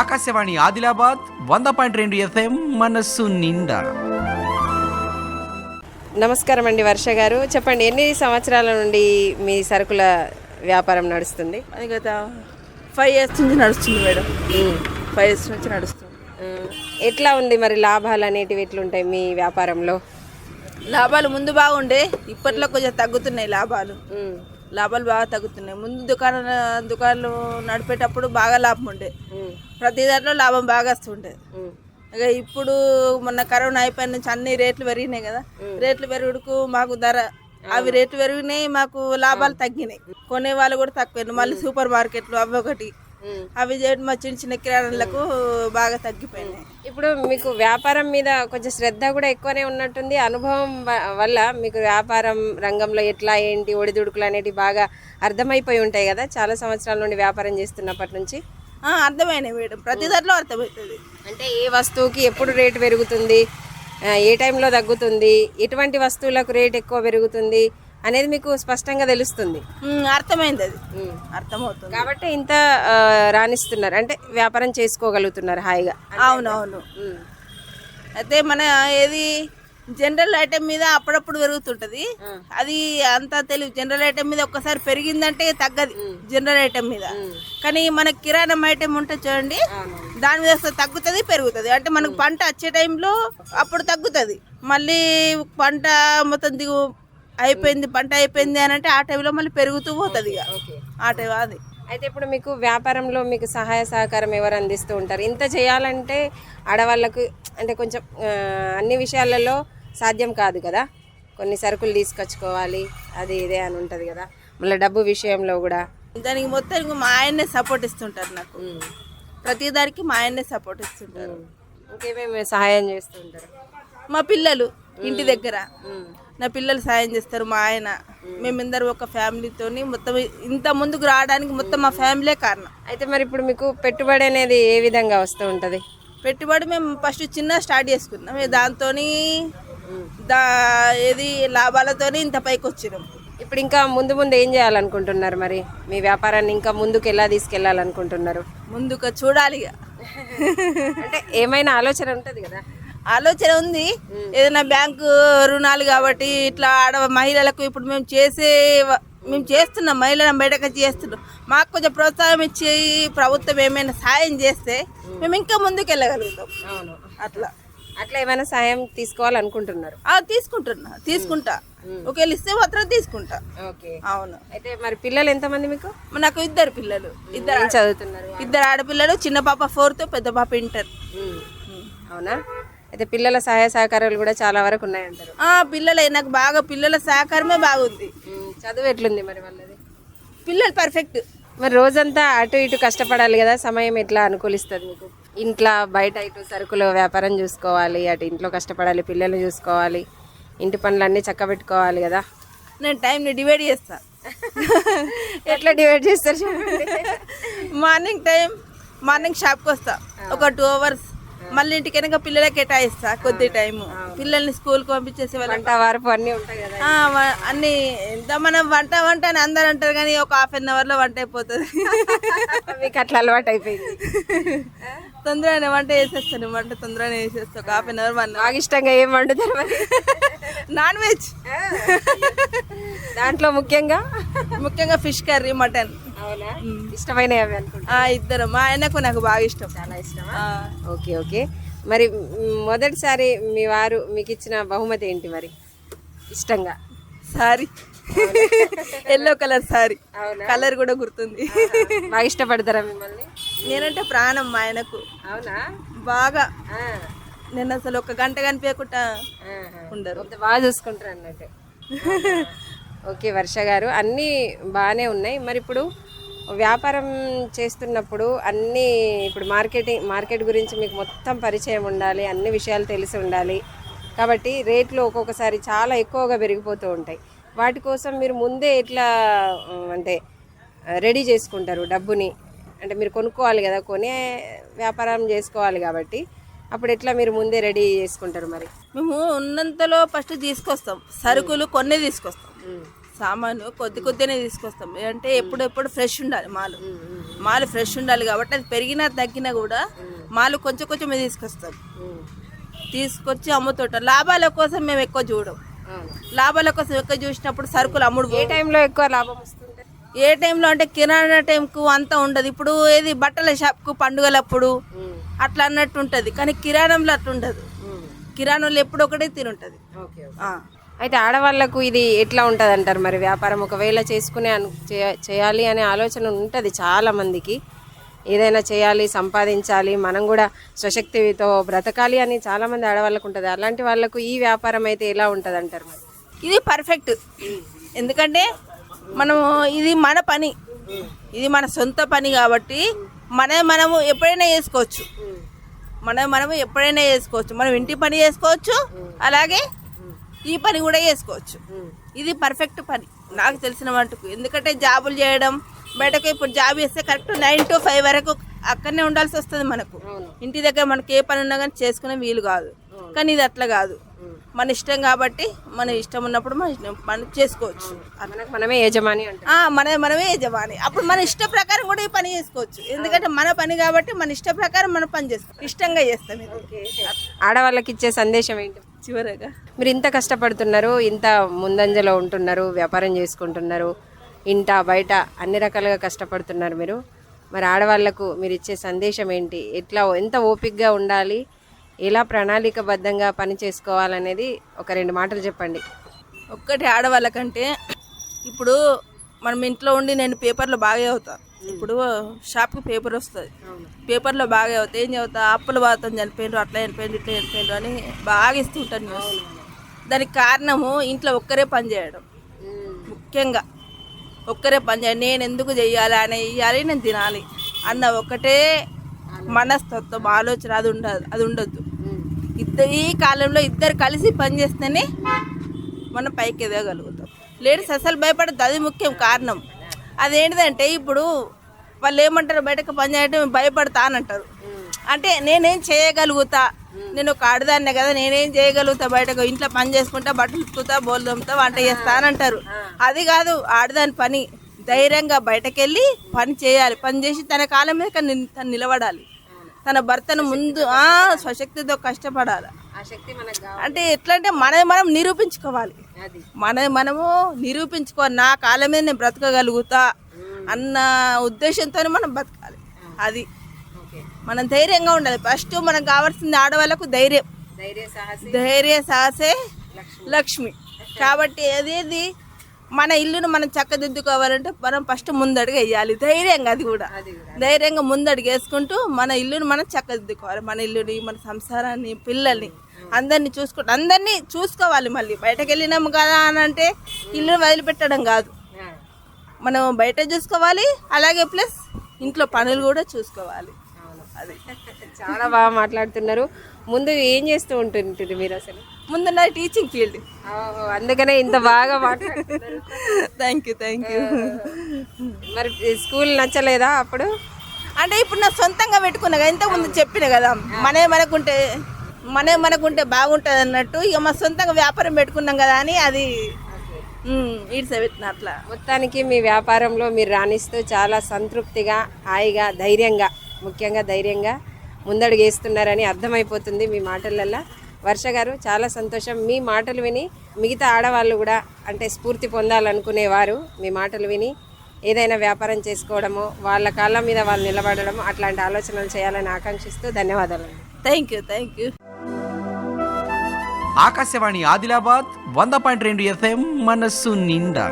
ఆకాశవాణి ఆదిలాబాద్ వంద పాయింట్ రెండు ఎఫ్ఎం మనస్సు నిండా. నమస్కారం అండి వర్ష గారు. చెప్పండి ఎన్ని సంవత్సరాల నుండి మీ సరుకుల వ్యాపారం నడుస్తుంది? అది గత ఫైవ్ ఇయర్స్ నుంచి నడుస్తుంది మేడం. ఫైవ్ ఇయర్స్ నుంచి నడుస్తుంది. ఎట్లా ఉంది మరి లాభాలు అనేటివి ఎట్లుంటాయి మీ వ్యాపారంలో? లాభాలు ముందు బాగుండే ఇప్పట్లో కొంచెం తగ్గుతున్నాయి లాభాలు. లాభాలు బాగా తగ్గుతున్నాయి. ముందు దుకాణం దుకాణాలు నడిపేటప్పుడు బాగా లాభం ఉండే. ప్రతి దాంట్లో లాభం బాగా వస్తుండే. ఇక ఇప్పుడు మొన్న కరోనా అయిపోయిన నుంచి అన్ని రేట్లు పెరిగినాయి కదా. రేట్లు పెరుగుడుకు మాకు ధర అవి రేట్లు పెరిగినాయి మాకు లాభాలు తగ్గినాయి. కొనే వాళ్ళు కూడా తక్కువ మళ్ళీ సూపర్ మార్కెట్లు అవి ఒకటి. అవి చేయడం మా చిన్న చిన్న కిరాణాలకు బాగా తగ్గిపోయినాయి. ఇప్పుడు మీకు వ్యాపారం మీద కొంచెం శ్రద్ధ కూడా ఎక్కువనే ఉన్నట్టుంది. అనుభవం వల్ల మీకు వ్యాపారం రంగంలో ఎట్లా ఏంటి ఒడిదుడుకులు అనేటివి బాగా అర్థమైపోయి ఉంటాయి కదా. చాలా సంవత్సరాల నుండి వ్యాపారం చేస్తున్నప్పటి నుంచి. అర్థమైనాయి మేడం. ప్రతి దాంట్లో అర్థమవుతుంది అంటే ఏ వస్తువుకి ఎప్పుడు రేటు పెరుగుతుంది ఏ టైంలో తగ్గుతుంది ఎటువంటి వస్తువులకు రేట్ ఎక్కువ పెరుగుతుంది అనేది మీకు స్పష్టంగా తెలుస్తుంది. ఉమ్, అర్థమైంది అది. అర్థమవుతుంది. కాబట్టి ఇంత ఆ, రాణిస్తున్నారు. అంటే వ్యాపారం చేసుకోగలుగుతున్నారు హాయిగా. అవునవును. ఉమ్. అయితే మన ఏది జనరల్ ఐటమ్ మీద అప్పుడప్పుడు పెరుగుతుంటది. అది అంత తెలియదు జనరల్ ఐటమ్ మీద ఒక్కసారి పెరిగిందంటే తగ్గది జనరల్ ఐటమ్ మీద. కానీ మన కిరాణం ఐటమ్ ఉంటే చూడండి దాని మీద వస్తే తగ్గుతుంది పెరుగుతుంది. అంటే మనకు పంట వచ్చే టైంలో అప్పుడు తగ్గుతుంది. మళ్ళీ పంట మొత్తం దిగు అయిపోయింది పంట అయిపోయింది అని అంటే ఆ టైంలో మళ్ళీ పెరుగుతూ పోతుంది ఇక. ఆ టైం అది. అయితే ఇప్పుడు మీకు వ్యాపారంలో మీకు సహాయ సహకారం ఎవరు అందిస్తూ ఉంటారు? ఇంత చేయాలంటే ఆడవాళ్ళకు అంటే కొంచెం అన్ని విషయాలలో సాధ్యం కాదు కదా? కొన్ని సరుకులు తీసుకొచ్చుకోవాలి అది ఇదే అని ఉంటుంది కదా? మళ్ళీ డబ్బు విషయంలో కూడా. దానికి మొత్తం మా ఆయన్నే సపోర్ట్ ఇస్తుంటారు నాకు. ప్రతి దానికి మా ఆయన్నే సపోర్ట్ ఇస్తుంటారు. ఇంకేమేమి సహాయం చేస్తూ ఉంటారు? మా పిల్లలు. ఇంటి దగ్గర. నా పిల్లలు సాయం చేస్తారు మా ఆయన. మేమిద్దరు ఒక ఫ్యామిలీతోని మొత్తం ఇంత ముందుకు రావడానికి మొత్తం మా ఫ్యామిలీ కారణం. అయితే మరి ఇప్పుడు మీకు పెట్టుబడి అనేది ఏ విధంగా వస్తూ ఉంటుంది? పెట్టుబడి మేము ఫస్ట్ చిన్న స్టార్ట్ చేసుకున్నాం. దాంతో దా ఏది లాభాలతోని ఇంత పైకి వచ్చినాం. ఇప్పుడు ఇంకా ముందు ముందు ఏం చేయాలనుకుంటున్నారు మరి? మీ వ్యాపారాన్ని ఇంకా ముందుకు ఎలా తీసుకెళ్ళాలనుకుంటున్నారు? ముందుకు చూడాలి అంటే ఏమైనా ఆలోచన ఉంటుంది కదా? ఆలోచన ఉంది. ఏదైనా బ్యాంకు రుణాలు కాబట్టి ఇట్లా ఆడ మహిళలకు ఇప్పుడు మేము చేసే మేము చేస్తున్నాం. మహిళలను బయటకు చేస్తున్నాం మాకు కొంచెం ప్రోత్సాహం ఇచ్చి ప్రభుత్వం ఏమైనా సాయం చేస్తే మేము ఇంకా ముందుకు వెళ్ళగలుగుతాం. అవును. అట్లా. అట్లా ఏమైనా సాయం తీసుకోవాలనుకుంటున్నారు? తీసుకుంటున్నా. తీసుకుంటా. ఒకవేళ ఇస్తే మాత్రం తీసుకుంటా. ఓకే. అవును. అయితే మరి పిల్లలు ఎంతమంది మీకు? నాకు ఇద్దరు పిల్లలు. ఇద్దరు చదువుతున్నారు ఇద్దరు ఆడపిల్లలు చిన్న పాప ఫోర్త్ పెద్ద పాప ఇంటర్. అవునా? అయితే పిల్లల సహాయ సహకారాలు కూడా చాలా వరకు ఉన్నాయంటారు. ఆ పిల్లలే నాకు బాగా పిల్లల సహకారమే బాగుంది. చదువు ఎట్లుంది మరి వాళ్ళది? పిల్లలు పర్ఫెక్ట్ మరి రోజంతా అటు ఇటు కష్టపడాలి కదా సమయం ఎట్లా అనుకూలిస్తుంది మీకు? ఇంట్లో బయట ఇటు సరుకులు వ్యాపారం చూసుకోవాలి అటు ఇంట్లో కష్టపడాలి పిల్లల్ని చూసుకోవాలి ఇంటి పనులన్నీ చక్కబెట్టుకోవాలి కదా? నేను టైంని డివైడ్ చేస్తా. ఎట్లా డివైడ్ చేస్తారు మార్నింగ్ టైం మార్నింగ్ షాప్కి వస్తా. ఒక టూ అవర్స్ మళ్ళీ ఇంటికి వెనక పిల్లలకి కేటాయిస్తా కొద్ది టైం పిల్లల్ని స్కూల్కి పంపించేసి వాళ్ళ. వంట వారపు అన్నీ ఉంటాయి కదా అన్ని ఎంత మనం వంట వంట అని అందరు అంటారు కానీ ఒక హాఫ్ అన్ అవర్లో వంట అయిపోతుంది. మీకు అట్లా అలవాటు అయిపోయింది. తొందరగానే వంట చేసేస్తాను వంట తొందరగానే చేసేస్తా ఒక హాఫ్ అన్ అవర్ వన్ బాగా ఇష్టంగా ఏం వండుతారు నాన్ వెజ్. దాంట్లో ముఖ్యంగా? ముఖ్యంగా ఫిష్ కర్రీ మటన్. అవునా? ఇష్టమైన అవి అనుకుంటా. ఆ ఇద్దరు. మా ఆయనకు నాకు బాగా ఇష్టం. చాలా ఇష్టమా? ఆ, ఓకే ఓకే. మరి మొదటిసారి మీ వారు మీకు ఇచ్చిన బహుమతి ఏంటి మరి? ఇష్టంగా. సారీ. Yellow colour sari. అవునా? కలర్ కూడా గుర్తుంది. బాగా ఇష్టపడతారా మిమ్మల్ని? నేనంటే ప్రాణం మా ఆయనకు. అవునా? బాగా. నేను అసలు ఒక గంట కనిపించకుండా. ఉండరు. బాగా చూసుకుంటారు అన్నట్టు. ఓకే వర్ష గారు. అన్నీ బాగానే ఉన్నాయి. మరి ఇప్పుడు వ్యాపారం చేస్తున్నప్పుడు అన్నీ ఇప్పుడు మార్కెటింగ్ మార్కెట్ గురించి మీకు మొత్తం పరిచయం ఉండాలి అన్ని విషయాలు తెలిసి ఉండాలి. కాబట్టి రేట్లు ఒక్కొక్కసారి చాలా ఎక్కువగా పెరిగిపోతూ ఉంటాయి. వాటి కోసం మీరు ముందే ఎట్లా అంటే రెడీ చేసుకుంటారు డబ్బుని? అంటే మీరు కొనుక్కోవాలి కదా కొనే వ్యాపారం చేసుకోవాలి కాబట్టి. అప్పుడు ఎట్లా మీరు ముందే రెడీ చేసుకుంటారు మరి? మేము ఉన్నంతలో ఫస్ట్ తీసుకొస్తాం. సరుకులు కొన్ని తీసుకొస్తాం. సామాను కొద్ది కొద్దినే తీసుకొస్తాం. అంటే ఎప్పుడెప్పుడు ఫ్రెష్ ఉండాలి మాలు. మాలు ఫ్రెష్ ఉండాలి కాబట్టి అది పెరిగినా తగ్గినా కూడా మాలు కొంచెం కొంచెం తీసుకొస్తాం. తీసుకొచ్చి అమ్ముతుంటాం లాభాల కోసం మేము ఎక్కువ చూడం. లాభాల కోసం ఎక్కువ చూసినప్పుడు సరుకులు అమ్ముడు ఏ టైంలో ఎక్కువ లాభం వస్తుంటే? ఏ టైంలో అంటే కిరాణా టైంకు అంతా ఉండదు. ఇప్పుడు ఏది బట్టల షాప్కు పండుగలప్పుడు అట్లా అన్నట్టు ఉంటుంది. కానీ కిరాణంలో అట్లా ఉండదు. కిరాణంలో ఎప్పుడు ఒకటే తినుంటది. అయితే ఆడవాళ్ళకు ఇది ఎట్లా ఉంటుంది అంటారు మరి? వ్యాపారం ఒకవేళ చేసుకునే అను చేయాలి అనే ఆలోచన ఉంటుంది చాలా మందికి. ఏదైనా చేయాలి సంపాదించాలి మనం కూడా స్వశక్తితో బ్రతకాలి అని చాలా మంది ఆడవాళ్ళకు ఉంటుంది. అలాంటి వాళ్ళకు ఈ వ్యాపారం అయితే ఎలా ఉంటుంది అంటారు మరి? ఇది పర్ఫెక్ట్. ఎందుకంటే మనం ఇది మన పని. ఇది మన సొంత పని కాబట్టి మన మనము ఎప్పుడైనా చేసుకోవచ్చు. మనం మనము ఎప్పుడైనా చేసుకోవచ్చు. మనం ఇంటి పని చేసుకోవచ్చు. అలాగే ఈ పని కూడా చేసుకోవచ్చు. ఇది పర్ఫెక్ట్ పని. నాకు తెలిసిన మటుకు. ఎందుకంటే జాబులు చేయడం బయటకు ఇప్పుడు జాబ్ చేస్తే కరెక్ట్ నైన్ టు ఫైవ్ వరకు అక్కడనే ఉండాల్సి వస్తుంది మనకు. ఇంటి దగ్గర మనకి ఏ పని ఉన్నా కానీ చేసుకునే వీలు కాదు. కానీ ఇది అట్లా కాదు. మన ఇష్టం కాబట్టి మన ఇష్టం ఉన్నప్పుడు మన మనం చేసుకోవచ్చు. మనమే యజమాని మన మనమే యజమాని. అప్పుడు మన ఇష్ట ప్రకారం కూడా ఈ పని చేసుకోవచ్చు. ఎందుకంటే మన పని కాబట్టి మన ఇష్ట ప్రకారం మనం పని చేసుకోవచ్చు ఇష్టంగా చేస్తాం ఆడవాళ్ళకి ఇచ్చే సందేశం ఏంటి? చివరగా. మీరు ఇంత కష్టపడుతున్నారు ఇంత ముందంజలో ఉంటున్నారు వ్యాపారం చేసుకుంటున్నారు ఇంట బయట అన్ని రకాలుగా కష్టపడుతున్నారు మీరు. మరి ఆడవాళ్ళకు మీరు ఇచ్చే సందేశం ఏంటి? ఎట్లా ఎంత ఓపికగా ఉండాలి? ఎలా ప్రణాళికబద్ధంగా పని చేసుకోవాలనేది ఒక రెండు మాటలు చెప్పండి. ఒక్కటి ఆడవాళ్ళకంటే ఇప్పుడు మనం ఇంట్లో ఉండి నేను పేపర్లో బాగా అవుతా ఇప్పుడు షాప్కి పేపర్ వస్తుంది. పేపర్లో బాగా అవుతాయి ఏం చదువుతా అప్పుల బాధతో చనిపోయిండ్రు అట్లా చనిపోయిండ్రు ఇట్లా చనిపోయిండ్రు అని బాగా ఇస్తుంటాను న్యూస్. దానికి కారణము ఇంట్లో ఒక్కరే పని చేయడం. ముఖ్యంగా ఒక్కరే పని చేయాలి నేను ఎందుకు చెయ్యాలి అని ఇయ్యాలి నేను తినాలి అన్న ఒకటే మనస్తత్వం ఆలోచన అది ఉండదు అది ఉండొద్దు. ఇద్దరు ఈ కాలంలో ఇద్దరు కలిసి పని చేస్తేనే మనం పైకి ఎదగలుగుతాం లేడీస్ అసలు భయపడద్దు అది ముఖ్యం కారణం. అదేంటిదంటే ఇప్పుడు వాళ్ళు ఏమంటారు బయటకు పని చేయడం భయపడతా అని అంటారు అంటే నేనేం చేయగలుగుతా? నేను ఒక ఆడదాన్నే కదా నేనేం చేయగలుగుతా బయటకు? ఇంట్లో పని చేసుకుంటా బట్టలు ఉతుకుతా బోలు దమ్ముతా వంట చేస్తా అని అంటారు అది కాదు ఆడదాని పని. ధైర్యంగా బయటకెళ్ళి పని చేయాలి. పని చేసి తన కాలం మీద తను- నిలబడాలి. తన భర్తను ముందు స్వశక్తితో కష్టపడాలి. అంటే ఎట్లా అంటే మనది మనం నిరూపించుకోవాలి. మనది మనము నిరూపించుకోవాలి నా కాలం మీద నేను బ్రతకగలుగుతా అన్న ఉద్దేశంతో మనం బతకాలి. అది. మనం ధైర్యంగా ఉండాలి. ఫస్ట్ మనకు కావాల్సింది ఆడవాళ్ళకు ధైర్యం. ధైర్య సాహసి. ధైర్య సాహసే లక్ష్మి. కాబట్టి అదేది మన ఇల్లును మనం చక్కదిద్దుకోవాలంటే మనం ఫస్ట్ ముందడుగు వేయాలి. ధైర్యంగా అది కూడా. ధైర్యంగా ముందడుగు వేసుకుంటూ మన ఇల్లుని మనం చక్కదిద్దుకోవాలి. మన ఇల్లుని మన సంసారాన్ని పిల్లల్ని అందరినీ చూసుకుంటూ అందరినీ చూసుకోవాలి మళ్ళీ. బయటకు వెళ్ళినాము కదా అని అంటే ఇల్లుని వదిలిపెట్టడం కాదు. మనం బయట చూసుకోవాలి. అలాగే ప్లస్ ఇంట్లో పనులు కూడా చూసుకోవాలి. అది చాలా బాగా మాట్లాడుతున్నారు. ముందు ఏం చేస్తూ ఉంటుంటారు మీరు అసలు? ముందు నా టీచింగ్ ఫీల్డ్ అందుకనే ఇంత బాగా మాట్లాడుతున్నారు. థ్యాంక్ యూ థ్యాంక్ యూ మరి స్కూల్ నచ్చలేదా అప్పుడు? అంటే ఇప్పుడు నా సొంతంగా పెట్టుకున్నా కదా ఇంతకు ముందు చెప్పిన కదా మనే మనకుంటే మనే మనకుంటే బాగుంటుంది అన్నట్టు ఇక మా సొంతంగా వ్యాపారం పెట్టుకున్నాం కదా అని అది ఈడ్స పెట్టిన అట్లా. మొత్తానికి మీ వ్యాపారంలో మీరు రాణిస్తూ చాలా సంతృప్తిగా హాయిగా ధైర్యంగా ముఖ్యంగా ధైర్యంగా ముందడుగు వేస్తున్నారని అర్థమైపోతుంది మీ మాటలల్లో. వర్ష గారు చాలా సంతోషం. మీ మాటలు విని మిగతా ఆడవాళ్ళు కూడా అంటే స్ఫూర్తి పొందాలనుకునేవారు మీ మాటలు విని. ఏదైనా వ్యాపారం చేసుకోవడమో వాళ్ళ కాళ్ళ మీద వాళ్ళు నిలబడడము అట్లాంటి ఆలోచనలు చేయాలని ఆకాంక్షిస్తూ ధన్యవాదాలు thank you thank you Akashvani Adilabad వంద పాయింట్ రెండు ఎఫ్ఎం మనస్సు నిండా.